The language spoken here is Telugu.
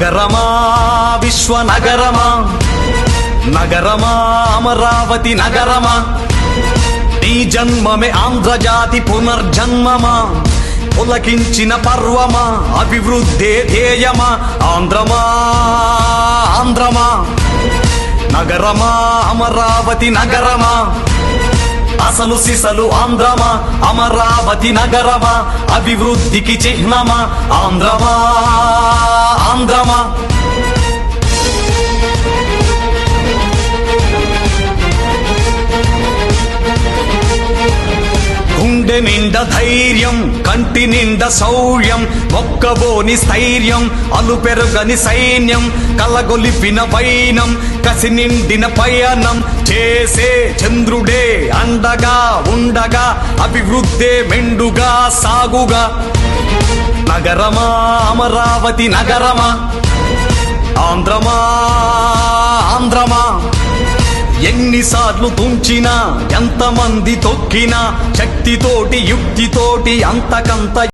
నగరమా విశ్వనగరమా? నగరమా అమరావతి నగరమా? నీ జన్మమే ఆంధ్రజాతి పునర్జన్మమా? పులకించిన పర్వమా? అభివృద్ధే ధ్యేయమా? ఆంధ్రమా ఆంధ్రమా? నగరమా అమరావతి నగరమా? అసలు సిసలు ఆంధ్రమా? అమరావతి నగరమా? అభివృద్ధికి చిహ్నమా? ఆంధ్రమా? ఆంధ్రమా గుండె ధైర్యం కంటి నిండా శౌర్యం మొక్కబోని స్థైర్యం అలుపెరుగని సైన్యం కలగొలిపిన వైనం కసి నిండిన పయనం చేసే చంద్రుడే అండగా ఉండగా అభివృద్ధే మెండుగా సాగుగా. నగరమా అమరావతి నగరమా? ఆంధ్రమా ఆంధ్రమా? ఎన్నిసార్లు తుంచినా ఎంతమంది తొక్కినా శక్తితోటి యుక్తితోటి అంతకంత